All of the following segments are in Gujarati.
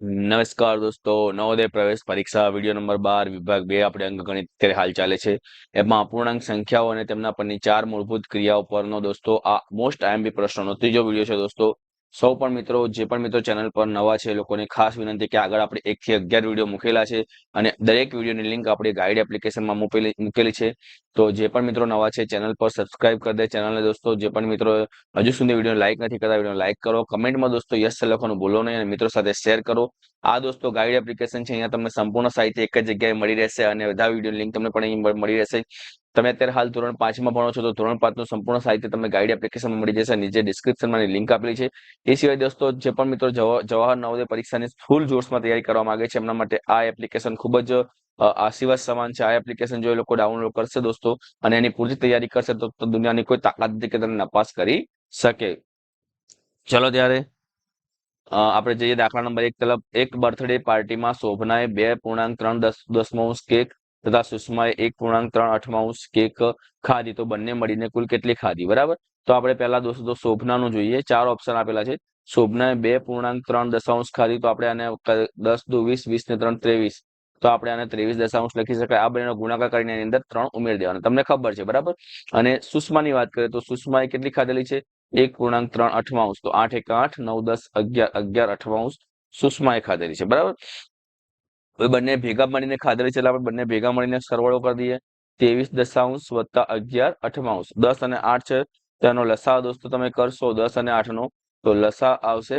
નમસ્કાર દોસ્તો, નવોદય પ્રવેશ પરીક્ષા વીડિયો નંબર બાર, વિભાગ બે, આપણે અંકગણિત અત્યારે હાલ ચાલે છે. એમાં અપૂર્ણાંક સંખ્યાઓ અને તેમના પરની ચાર મૂળભૂત ક્રિયાઓ પરનો દોસ્તો, આ મોસ્ટ આઈએમપી પ્રશ્નનો ત્રીજો વીડિયો છે દોસ્તો. સૌ પણ મિત્રો, જે પણ મિત્રો ચેનલ પર નવા છે લોકોને ખાસ વિનંતી કે આગળ આપણે એક થી અગિયાર વીડિયો મૂકેલા છે અને દરેક વિડીયોની લિંક આપણે ગાઈડ એપ્લિકેશનમાં મૂકેલી મૂકેલી છે. તો જે પણ મિત્રો નવા છે, ચેનલ પર સબસ્ક્રાઇબ કરી દે. ચેનલને દોસ્તો, જે પણ મિત્રો હજુ સુધી વીડિયો લાઇક નથી કરતા વીડિયો લાઇક કરો. કમેન્ટમાં દોસ્તો યસ લખવાનું ભૂલો નહીં અને મિત્રો સાથે શેર કરો. આ દોસ્તો ગાઈડ એપ્લિકેશન છે, અહીંયા તમને સંપૂર્ણ સાહિત્ય એક જ જગ્યાએ મળી રહેશે અને બધા વીડિયો લિંક તમને પણ અહીં મળી રહેશે. તમે અત્યારે હાલ ધોરણ પાંચમાં ભણો છો, તો ધોરણ પાંચનું સંપૂર્ણ સાહિત્ય તમને ગાઈડ એપ્લિકેશનમાં મળી જશે. નીચે ડિસ્ક્રિપ્શનમાં લિંક આપેલી છે. એ સિવાય દોસ્તો, જે પણ મિત્રો જવાહર નવોદય પરીક્ષાની ફૂલ જોશમાં તૈયારી કરવા માંગે છે, એમના માટે આ એપ્લિકેશન ખૂબ જ આશીર્વાદ સમાન છે. આ એપ્લિકેશન જો એ લોકો ડાઉનલોડ કરશે દોસ્તો અને એની પૂરી તૈયારી કરશે તો દુનિયાની કોઈ તાકાત નથી કે તેને નપાસ કરી શકે. ચલો ત્યારે આપણે જઈએ દાખલા નંબર એક તરફ. એક બર્થડે પાર્ટીમાં શોભનાએ બે પૂર્ણાંક ત્રણ દસ કેક તથા સુષ્માએ એક પૂર્ણાંક ત્રણ આઠમાંશ કેક ખાધી. તો બંને મળીને કુલ કેટલી ખાધી? બરાબર? તો આપણે પહેલા દોસ્તો શોભનાનું જોઈએ. ચાર ઓપ્શન આપેલા છે. શોભનાએ બે પૂર્ણાંક ત્રણ દશાંશ ખાધી. તો આપણે આને દસ, દુ, વીસ વીસ ને ત્રણ, ત્રેવીસ. તો આપણે આને ત્રેવીસ દશાંશ લખી શકાય. આ બંનેનો ગુણાકાર કરીને એની અંદર ત્રણ ઉમેરી દેવાના. તમને ખબર છે, બરાબર? અને સુષ્માની વાત કરીએ તો સુષ્માએ કેટલી ખાધેલી છે? એક પૂર્ણાંક ત્રણ અઠવાંશ તો આઠ એક આઠ, નવ દસ અગિયાર અગિયાર અઠવાંશ સુષ્માએ ખાધેલી છે, બરાબર? બંને ભેગા મળીને ખાધેલી છે એટલે આપણે બંને ભેગા મળીને સરવાળો કરી દઈએ. ત્રેવીસ દશાંશ વત્તા અગિયાર અઠવાંશ દસ અને આઠ છે તેનો લસા દોસ્તો તમે કરશો દસ અને આઠ નો તો લસા આવશે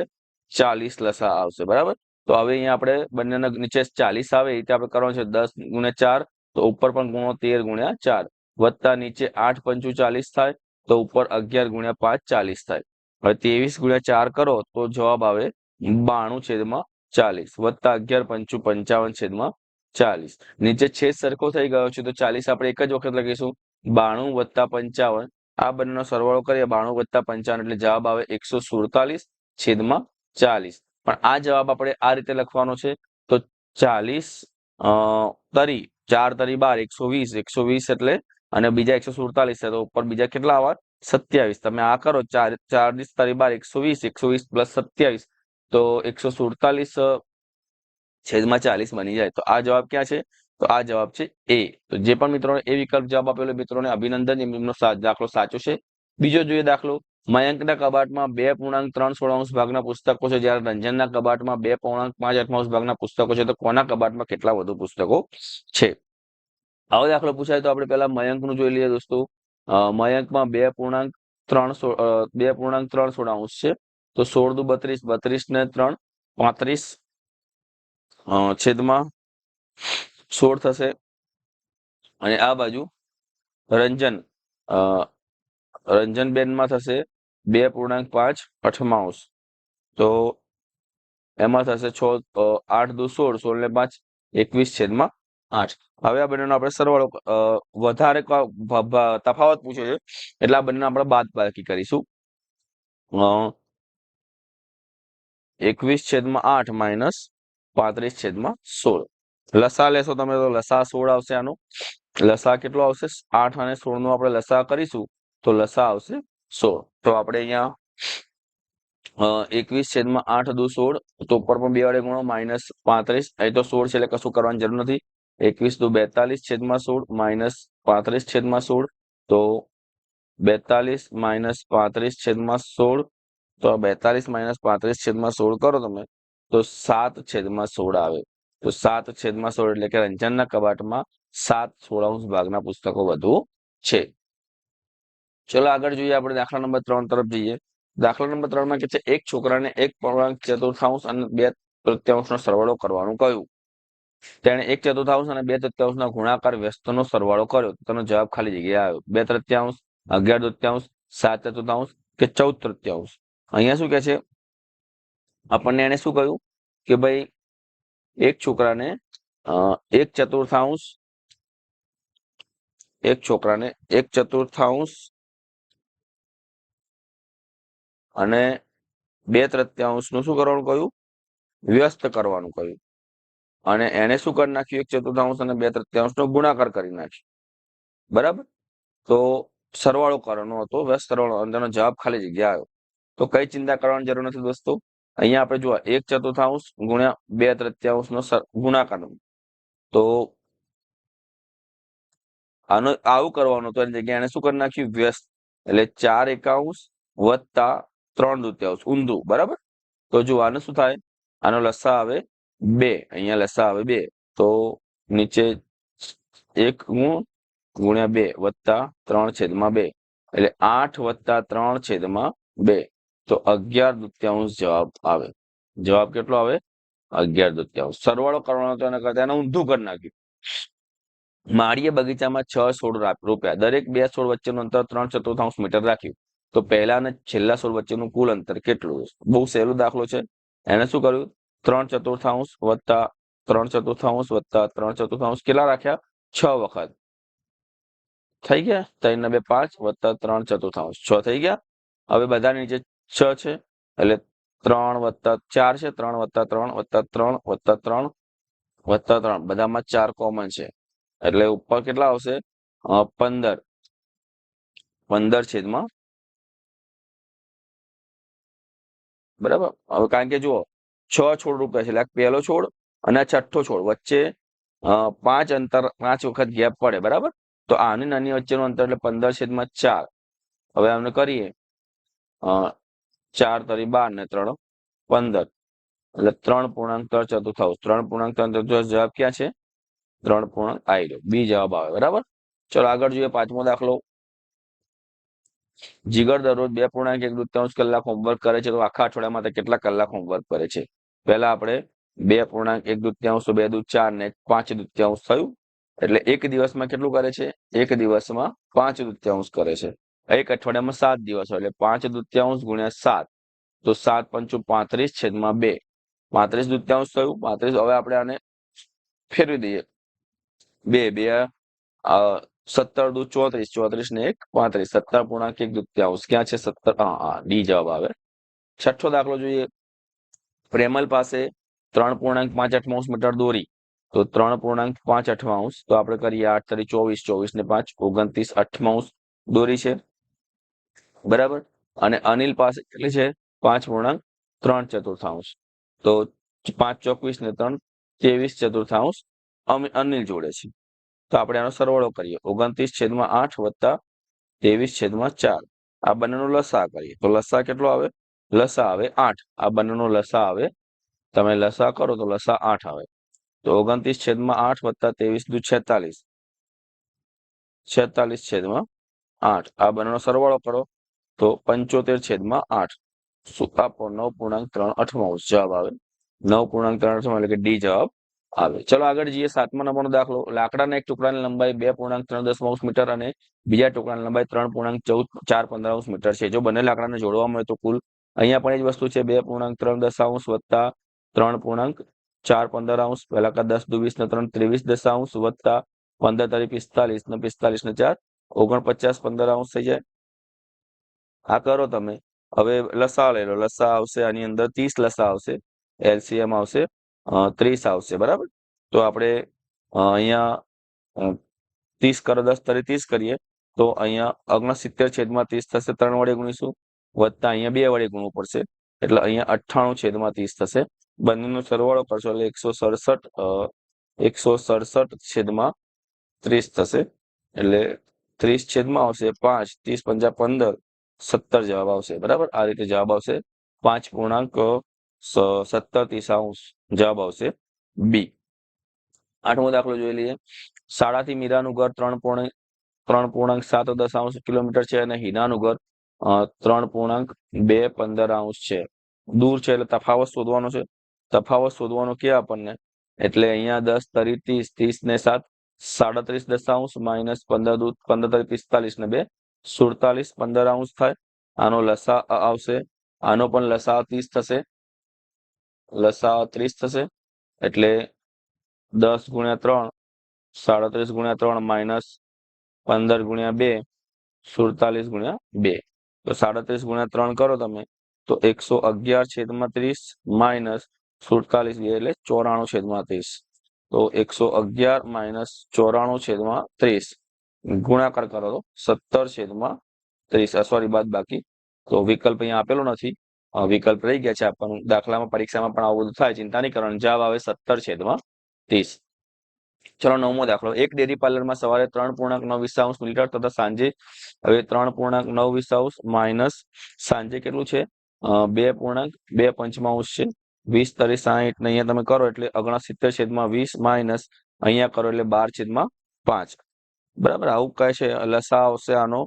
ચાલીસ લસા આવશે, બરાબર? તો હવે અહીંયા આપણે બંનેના નીચે ચાલીસ આવે, એ રીતે આપણે કરવાનું છે દસ ગુણ્યા ચાર, તો ઉપર પણ ગુણો તેર ગુણ્યા ચાર, વત્તા નીચે આઠ પંચુ ચાલીસ થાય, તો ઉપર અગિયાર ગુણ્યા પાંચ ચાલીસ થાય. હવે ત્રેવીસ ગુણ્યા ચાર કરો, તો જવાબ આવે બાણું છેદમાં ચાલીસ, વત્તા અગિયાર પંચુ પંચાવન છેદમાં ચાલીસ. નીચે છેદ સરખો થઈ ગયો છે, તો ચાલીસ આપણે એક જ વખત લખીશું. બાણું વત્તા પંચાવન, આ બંનેનો સરવાળો કરીએ, બાણું વત્તા પંચાવન એટલે જવાબ આવે એકસો સુડતાલીસ છેદમાં ચાલીસ. પણ આ જવાબ આપણે આ રીતે લખવાનો છે. તો ચાલીસ તરી, ચાર તરી બાર, એકસો વીસ એકસો વીસ એટલે, અને બીજા એકસો સુડતાલીસ છે, તો ઉપર બીજા કેટલા આવા? સત્યાવીસ. તમે આ કરો, ચાર ચાલીસ તરી બાર, એકસો વીસ એકસો વીસ પ્લસ સત્યાવીસ, તો એકસો સુડતાલીસ છેદમાં ચાલીસ બની જાય. તો આ જવાબ ક્યાં છે? તો આ જવાબ છે એ. તો જે પણ મિત્રોને એ વિકલ્પ જવાબ આપેલો મિત્રોને અભિનંદન, એમનો દાખલો સાચો છે. બીજો જોઈએ દાખલો. મયંકના કબાટમાં બે પૂર્ણાંક ત્રણ સોળાંશ ભાગના પુસ્તકો છે. જ્યારે રંજનના કબાટમાં બે પૂર્ણાંક પાંચ અઠમાંશ ભાગના પુસ્તકો છે. તો કોના કબાટમાં કેટલા વધુ પુસ્તકો છે? આવો દાખલો પૂછાય તો આપણે પેલા મયંકનું જોઈ લઈએ દોસ્તો. મયંકમાં બે પૂર્ણાંક ત્રણ બે પૂર્ણાંક ત્રણ સોળાંશ છે. તો સોળ દુ બત્રીસ બત્રીસ ને ત્રણ, પાંત્રીસ છેદમાં સોળ થશે. અને આ બાજુ રંજન રંજનબેનમાં થશે. બે પૂર્ણાંક પાંચ અઠમાઉસ તો એમાં થશે છ આઠ દુ સોળ સોળ ને પાંચ, એકવીસ છેદમાં આઠ. હવે આ બંનેનો આપણે સરવાળો વધારે તફાવત પૂછે છે, એટલે આ બંને આપણે બાદ બાકી કરીશું. એકવીસ છેદમાં આઠ માઇનસ પાંત્રીસ છેદમાં સોળ. લસા લેશો તમે તો લસા સોળ આવશે આનો. લસા કેટલો આવશે? આઠ અને સોળનું આપણે લસા કરીશું, તો લસા આવશે સોળ તો આપણે અહીંયા એકવીસ છેદમાં આઠ દુ સોળ, તો ઉપર પણ બે વડે ગુણો, માઇનસ પાંત્રીસ. અહીં તો સોળ છે એટલે કશું કરવાની જરૂર નથી. એકવીસ દુ બેતાલીસ છેદમાં સોળ, માઇનસ પાંત્રીસ છેદમાં સોળ. તો બેતાલીસ માઇનસ પાંત્રીસ છેદમાં સોળ. તો બેતાલીસ માઇનસ પાંત્રીસ છેદમાં સોળ કરો તમે, તો સાત છેદમાં સોળ આવે. તો સાત છેદમાં સોળ એટલે કે રંજનના કબાટમાં સાત સોળાંશ ભાગના પુસ્તકો વધુ છે. ચલો આગળ જોઈએ, આપણે દાખલા નંબર ત્રણ તરફ જઈએ. દાખલા નંબર ત્રણમાં કે છે, એક છોકરાને એક પૂર્ણાંક ચતુર્થાંશ અને બે તૃત્યાંશનો સરવાળો કરવાનું કહ્યું. તેણે એક ચતુર્થાંશ અને બે તૃત્યાંશના ગુણાકાર વ્યસ્તનો સરવાળો કર્યો. તેનો જવાબ ખાલી જગ્યા આવ્યો. બે તૃત્યાંશ, અગિયાર તૃત્યાંશ, સાત ચતુર્થાંશ કે ચૌદ તૃત્યાંશ. અહીંયા શું કે છે? આપણને એને શું કહ્યું? કે ભાઈ, એક છોકરાને એક ચતુર્થાંશ, એક છોકરાને એક ચતુર્થાંશ અને બે તૃત્યાંશનું શું કરવાનું કહ્યું? વ્યસ્ત કરવાનું કહ્યું. અને એને શું કરી નાખ્યું? એક ચતુર્થાંશ અને બે તૃત્યાંશનો ગુણાકાર કરી નાખ્યો. બરાબર? તો સરવાળો કરવાનો હતો. વ્યસ્ત સરવાળો, અંદરનો જવાબ ખાલી જગ્યા આવ્યો. તો કઈ ચિંતા કરવાની જરૂર નથી દોસ્તો. અહીંયા આપણે જોવા એક ચતુર્થાંશ ગુણ્યા બે તૃત્યાંશનો ગુણાકાર. તો આનો, આવું કરવાનું તો એની જગ્યાએ એને શું કરી નાખ્યું? વ્યસ્ત. એટલે ચાર એકાંશ વત્તા ત્રણ દુત્યાંશ ઊંધું, બરાબર? તો જો આને શું થાય? આનો લસા આવે બે, અહીંયા લસા આવે બે. તો નીચે એક ગુણ ગુણ્યા બે વત્તા ત્રણ છેદમાં બે. એટલે આઠ વત્તા ત્રણ છેદમાં બે. તો અગિયાર દુત્યાંશ જવાબ આવે. જવાબ કેટલો આવે? અગિયાર દુત્યાંશ સરવાળો કરવાનો તો એના કરતા એને ઊંધું કરી નાખ્યું. માળીએ બગીચામાં છ છોડ રૂપિયા. દરેક બે છોડ વચ્ચેનું અંતર ત્રણ ચતુર્થાંશ મીટર રાખ્યું. તો પહેલા અને છેલ્લા સોળ વચ્ચેનું કુલ અંતર કેટલું બહુ સહેલો દાખલો છે. એને શું કર્યું? ત્રણ ચતુર્થાંશ વત્તા ત્રણ ચતુર્થાંશ વત્તા ત્રણ ચતુર્થાંશ કેટલા રાખ્યા? છ વખત. થઈ ગયા? ત્રણ નબે પાંચ વત્તા ત્રણ ચતુર્થાંશ. છ થઈ ગયા? હવે બધા નીચે છ છે. એટલે ત્રણ વત્તા ચાર છે. ત્રણ વત્તા ત્રણ વત્તા ત્રણ વત્તા ત્રણ વત્તા ત્રણ. બધામાં ચાર કોમન છે. એટલે ઉપર કેટલા આવશે? પંદર. પંદર છેદમાં બરાબર? હવે કારણ કે જુઓ, છ છોડ રૂપિયા છે. એટલે પહેલો છોડ અને છઠ્ઠો છોડ વચ્ચે પાંચ અંતર, પાંચ વખત ગેપ પડે, બરાબર? તો આની નાની વચ્ચેનું અંતર એટલે પંદર છેદમાં ચાર. હવે અમને કરીએ. ચાર તરી બાર ને ત્રણ, પંદર. એટલે ત્રણ પૂર્ણાંક ત્રણ ચતુર્થાંશ. ત્રણ પૂર્ણાંક ત્રણ ચતુર્થાંશ જવાબ ક્યાં છે? ત્રણ પૂર્ણાંક આવી ગયો બી જવાબ આવે, બરાબર? ચલો આગળ જોઈએ, પાંચમો દાખલો. જીગર દરરોજ બે પૂર્ણાંક એક દુત્યાંશ કલાક હોમવર્ક કરે છે, તો આખા અઠવાડિયા માટે કેટલા કલાક હોમવર્ક કરે છે? પહેલા આપણે બે પૂર્ણાંક એક દૃત્યાંશ બે દુ ચાર ને પાંચ દુત્યાંશ થયું. એટલે એક દિવસમાં કેટલું કરે છે? એક દિવસમાં પાંચ દૃત્યાંશ કરે છે. એક અઠવાડિયામાં સાત દિવસ એટલે પાંચ દુત્યાંશ ગુણ્યા સાત. તો સાત પંચું પાંત્રીસ છેદમાં બે. પાંત્રીસ દુત્યાંશ થયું, પાંત્રીસ હવે આપણે આને ફેરવી દઈએ. બે બે સત્તર દુ ચોત્રીસ ચોત્રીસ ને એક, પાંત્રીસ. સત્તર પૂર્ણાંક એક દુત્યાંશ ક્યાં છે સત્તર? ડી જવાબ આવે. છઠ્ઠો દાખલો જોઈએ. પ્રેમલ પાસે ત્રણ પૂર્ણાંક પાંચ અઠમાઉસ મીટર દોરી. તો ત્રણ પૂર્ણાંક પાંચ અઠમાઉસ તો આપણે કરીએ આઠ તરી ચોવીસ ચોવીસ ને પાંચ, ઓગણત્રીસ અઠમાઉસ દોરી છે. બરાબર? અને અનિલ પાસે કેટલી છે? પાંચ પૂર્ણાંક ત્રણ ચતુર્થાંશ. તો પાંચ ચોવીસ ને ત્રણ ત્રેવીસ ચતુર્થાંશ અનિલ જોડે છે. તો આપણે આનો સરવાળો કરીએ. ઓગણત્રીસ છેદમાં આઠ વત્તા ત્રેવીસ છેદમાં ચાર. આ બંનેનો લસા કરીએ. તો લસા કેટલો આવે? લસા આવે આઠ. આ બંનેનો લસા આવે, તમે લસા કરો તો લસા આઠ આવે. તો ઓગણત્રીસ છેદમાં આઠ વત્તા ત્રેવીસ દુ છેતાલીસ. છેતાલીસ છેદમાં આઠ. આ બંનેનો સરવાળો કરો તો પંચોતેર છેદમાં આઠ. શું? આપો નવ પૂર્ણાંક ત્રણ અઠમાઉસ જવાબ આવે. નવ પૂર્ણાંક ત્રણ અઠમાઉસ એટલે કે ડી જવાબ આવે. ચલો આગળ જઈએ સાતમા નંબરનો દાખલો. લાકડાના એક ટુકડાની લંબાઈ બે પૂર્ણાંક ત્રણ દસમાંશ મીટર અને બીજા ટુકડાની લંબાઈ ત્રણ પૂર્ણાંક ચૌદ ચાર પંદરાંશ મીટર છે. જો બંને લાકડાને જોડવામાં આવે તો કુલ અહીંયા પણ એ જ વસ્તુ છે. બે પૂર્ણાંક ત્રણ દશાંશ વત્તા ત્રણ પૂર્ણાંક ચાર પંદર અંશ પહેલા કા દસ દુ વીસ ને ત્રણ ત્રેવીસ દશાંશ વત્તા પંદર તારીખ પિસ્તાલીસ ને પિસ્તાલીસ ને ચાર ઓગણપચાસ પંદર અંશ થઈ જાય. આ કરો તમે. હવે લસા લઈ લો. લસા આવશે આની અંદર ત્રીસ લસા આવશે. એલસીએમ આવશે. ત્રીસ આવશે, બરાબર? તો આપણે અહીંયા ત્રીસ કરો, દસ તરી ત્રીસ કરીએ, તો અહીંયા ઓગણસિત્તેર છેદમાં ત્રીસ થશે, ત્રણ વડે ગુણીશું, વત્તા અહીંયા બે વડે ગુણવું પડશે, એટલે અહીંયા અઠ્ઠાણું છેદમાં ત્રીસ થશે. બંનેનો સરવાળો કરશો, એટલે એકસો સડસઠ એકસો સડસઠ છેદમાં ત્રીસ થશે, એટલે ત્રીસ છેદમાં આવશે પાંચ, ત્રીસ પંજા પંદર, સત્તર જવાબ આવશે, બરાબર? આ રીતે જવાબ આવશે, પાંચ પૂર્ણાંક સત્તર ત્રીસાંશ જવાબ આવશે બી આઠમો દાખલો જોઈ લઈએ. શાળાથી મીરાનું ઘર ત્રણ પૂર્ણ ત્રણ પૂર્ણાંક સાત દશાંશ કિલોમીટર છે અને હિનાનું ઘર ત્રણ પૂર્ણાંક બે પંદર અંશ છે. દૂર છે એટલે તફાવત શોધવાનો છે. તફાવત શોધવાનો કે આપણને. એટલે અહીંયા દસ તરી ત્રીસ ત્રીસ ને સાત, સાડત્રીસ દશાંશ, માઇનસ પંદર દૂધ પંદર તરી પિસ્તાલીસ ને બે, સુડતાલીસ પંદર અંશ થાય. આનો લસા આવશે. આનો પણ લસા ત્રીસ થશે. લસા ત્રીસ થશે, એટલે દસ ગુણ્યા ત્રણ, સાડત્રીસ ગુણ્યા ત્રણ માઇનસ પંદર ગુણ્યા બે, સુડતાલીસ ગુણ્યા બે. તો સાડત્રીસ ગુણ્યા ત્રણ કરો તમે, તો એકસો અગિયાર છેદમાં ત્રીસ માઇનસ સુડતાલીસ બે એટલે ચોરાણું છેદમાં ત્રીસ. તો એકસો અગિયાર માઇનસ ચોરાણું છેદમાં ત્રીસ. ગુણાકાર કરો તો સત્તર છેદમાં ત્રીસ. સોરી બાદ બાકી તો વિકલ્પ અહીંયા આપેલો નથી. વિકલ્પ રહી ગયા છે આપવાનું દાખલામાં પરીક્ષામાં પણ આવું બધું થાય, ચિંતા નહીં કરવાનું. જવાબ આવે સત્તર છેદમાં ત્રીસ. ચલો નવમો દાખલો. એક ડેરી પાર્લરમાં સવારે ત્રણ પૂર્ણાંક નવ વિસાઉસ લીટર તથા સાંજે હવે ત્રણ પૂર્ણાંક નવ વિસાઉસ માઇનસ સાંજે કેટલું છે? બે પૂર્ણાંક, બે પંચમાંશ છે. વીસ તરી સાહીઠ ને અહીંયા તમે કરો એટલે ઓગણસિત્તેર છેદમાં વીસ માઇનસ અહીંયા કરો એટલે બાર છેદમાં પાંચ. બરાબર? આવું કહે છે લસા આવશે આનો.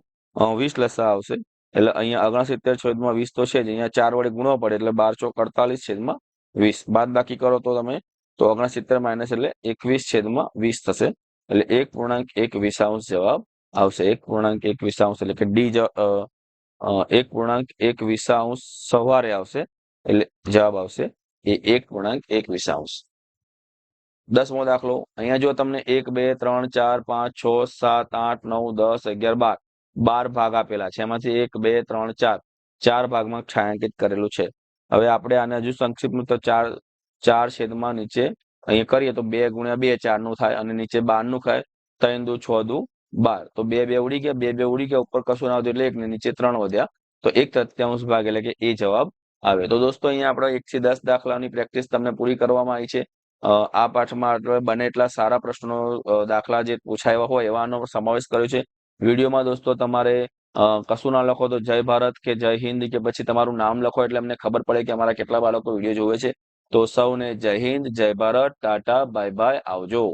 વીસ લસા આવશે. એટલે અહીંયા ઓગણસિત્તેર છેદમાં વીસ તો છે જ. અહીંયા ચાર વડે ગુણો પડે એટલે બાર ચોક અડતાલીસ છેદમાં વીસ. બાદ બાકી કરો તો તમે, તો ઓગણસિત્તેર માઇનસ એટલે એકવીસ છેદમાં વીસ થશે. એટલે એક પૂર્ણાંક એક વિસાંશ જવાબ આવશે. એક પૂર્ણાંક એક વિસાંશ એટલે કે ડી એક પૂર્ણાંક એક વિસાંશ સવારે આવશે. એટલે જવાબ આવશે એ એક પૂર્ણાંક એક વિસાંશ દસમો દાખલો. અહીંયા જો તમને એક, બે, ત્રણ, ચાર, પાંચ, છ, સાત, આઠ, નવ, દસ, અગિયાર, બાર બાર ભાગ આપેલા છે. એમાંથી એક, બે, ત્રણ, ચાર. ચાર ભાગમાં છાંયાંકિત કરેલું છે. હવે આપણે આને હજુ સંક્ષિપ્તમાં તો ચાર ચાર છેદમાં નીચે અહીંયા કરીએ તો બે ગુણ્યા બે ચારનું થાય અને નીચે બારનું થાય. ત્રણ દુ, છ દુ, બાર. તો બે બે ઉડી ગયા. બે બે ઉડી ગયા. ઉપર કશું ના આવતું એટલે એક ને નીચે ત્રણ વધ્યા. તો એક તૃતીયાંશ ભાગ એટલે કે એ જવાબ આવે. તો દોસ્તો અહીંયા આપણે એક થી દસ દાખલાની પ્રેક્ટિસ તમને પૂરી કરવામાં આવી છે. આ પાઠમાં બને એટલા સારા પ્રશ્નો દાખલા જે પૂછાયા હોય એવાનો સમાવેશ કર્યો છે. વિડીયોમાં દોસ્તો તમારે કશું ના લખો તો જય ભારત કે જય હિન્દ કે પછી તમારું નામ લખો એટલે અમને ખબર પડે કે અમારા કેટલા બાળકો વીડિયો જોવે છે. તો સૌને જય હિન્દ, જય ભારત, ટાટા, બાય બાય, આવજો.